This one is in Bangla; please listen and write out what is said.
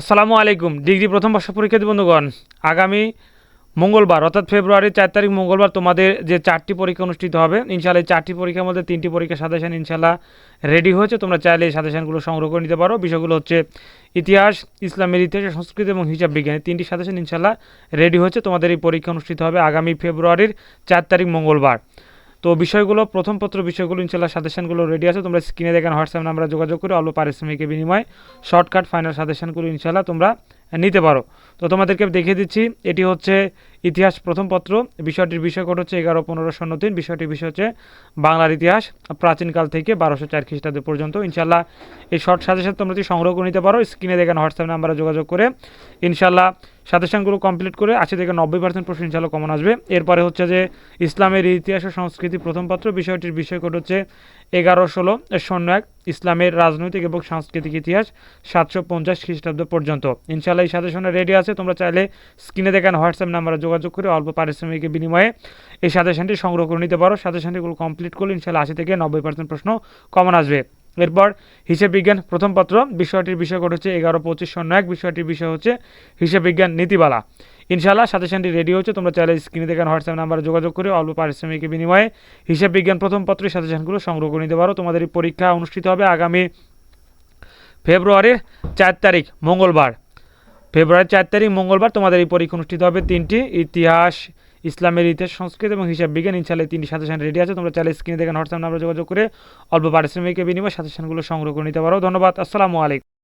আসসালামু আলাইকুম। ডিগ্রি প্রথম বর্ষ পরীক্ষার্থী বন্ধুগণ, আগামী মঙ্গলবার, অর্থাৎ ফেব্রুয়ারির চার তারিখ মঙ্গলবার তোমাদের যে চারটি পরীক্ষা অনুষ্ঠিত হবে ইনশাল্লাহ এই চারটি পরীক্ষার মধ্যে তিনটি পরীক্ষা সাজেশন ইনশাল্লাহ রেডি হয়েছে। তোমরা চাইলে এই সাজেশনগুলো সংগ্রহ করে নিতে পারো। বিষয়গুলো হচ্ছে ইতিহাস, ইসলামের ইতিহাস, সংস্কৃতি এবং হিসাব বিজ্ঞান তিনটি সাজেশন ইনশাল্লাহ রেডি হয়েছে। তোমাদের এই পরীক্ষা অনুষ্ঠিত হবে আগামী ফেব্রুয়ারির চার তারিখ মঙ্গলবার। তো বিষয়গুলো, প্রথম পত্র বিষয়গুলো ইনশাল্লাহ সাজেশনগুলো রেডি আছে। তোমরা স্ক্রিনে দেখেন হোয়াটসঅ্যাপ নাম্বারে যোগাযোগ করে অল্প পারিশ্রমিকের বিনিময়ে শর্টকাট ফাইনাল সাজেশনগুলো ইনশাল্লাহ তোমরা নিতে পারো। তো তোমাদেরকে দেখিয়ে দিচ্ছি, এটি হচ্ছে ইতিহাস প্রথম পত্র। বিষয়টির বিষয়কট হচ্ছে এগারো পনেরো শূন্য তিন। বিষয়টির বিষয় হচ্ছে বাংলার ইতিহাস প্রাচীনকাল থেকে বারোশো চার খ্রিস্টাব্দ পর্যন্ত। ইনশাল্লাহ এই শর্ট সাজেশন তোমরা যদি সংগ্রহ করে নিতে পারো স্ক্রিনে দেখেন হোয়াটসঅ্যাপ নাম্বারে যোগাযোগ করে। ইনশাল্লাহ সাজেশনগুলো কমপ্লিট করে আশি থেকে নব্বই পার্সেন্ট প্রশ্ন ইনশাল্লাহ কমন আসবে। এরপরে হচ্ছে যে ইসলামের ইতিহাস ও সংস্কৃতি প্রথম পত্র, বিষয়টির বিষয়কট হচ্ছে এগারো ষোলো শূন্য এক, ইসলামের রাজনৈতিক এবং সাংস্কৃতিক ইতিহাস সাতশো পঞ্চাশ খ্রিস্টাব্দ পর্যন্ত। ইনশাল্লাহ এই সাথে সাজেশনে রেডি আছে, তোমরা চাইলে স্ক্রিনে দেখান হোয়াটসঅ্যাপ নাম্বারে যোগাযোগ করে অল্প পারিশ্রমিকের বিনিময়ে এই সাজেশনটি সংগ্রহ করে নিতে পারো। সাজেশনটিগুলো কমপ্লিট করলে ইনশাল্লাহ আশি থেকে নব্বই পার্সেন্ট প্রশ্ন কমন আসবে। এরপর হিসেব বিজ্ঞান প্রথম পত্র, বিষয়টির বিষয়কট হচ্ছে এগারো পঁচিশ শূন্য এক, বিষয়টির বিষয় হচ্ছে হিসেব বিজ্ঞান নীতিবালা ইনশাআল্লাহ সাজেশনটি রেডি হচ্ছে তোমরা চাইলে স্ক্রিনে দেখেন হোয়াটসঅ্যাপ নাম্বারে যোগাযোগ করে অল্প পারিশ্রমিকের বিনিময়ে হিসেব বিজ্ঞান প্রথম পত্রের সাজেশনগুলো সংগ্রহ করে নিতে পারো। তোমাদের এই পরীক্ষা অনুষ্ঠিত হবে আগামী ফেব্রুয়ারির চার তারিখ, মঙ্গলবার। ফেব্রুয়ারির চার তারিখ, মঙ্গলবার তোমাদের এই পরীক্ষা অনুষ্ঠিত হবে। তিনটি, ইতিহাস ইসলামের ইতিহাস, সংস্কৃতি এবং হিসাব বিজ্ঞান। ইনশাল্লাহ তিনটি সাজেশন রেডি আছে। তোমরা চাইলে স্ক্রিনে দেখেন হোয়াটসঅ্যাপ নাম্বার যোগাযোগ করে অল্প পারিশ্রমিকের বিনিময়ে সাজেশনগুলো সংগ্রহ করে নিতে পারো। ধন্যবাদ। আসসালামু আলাইকুম।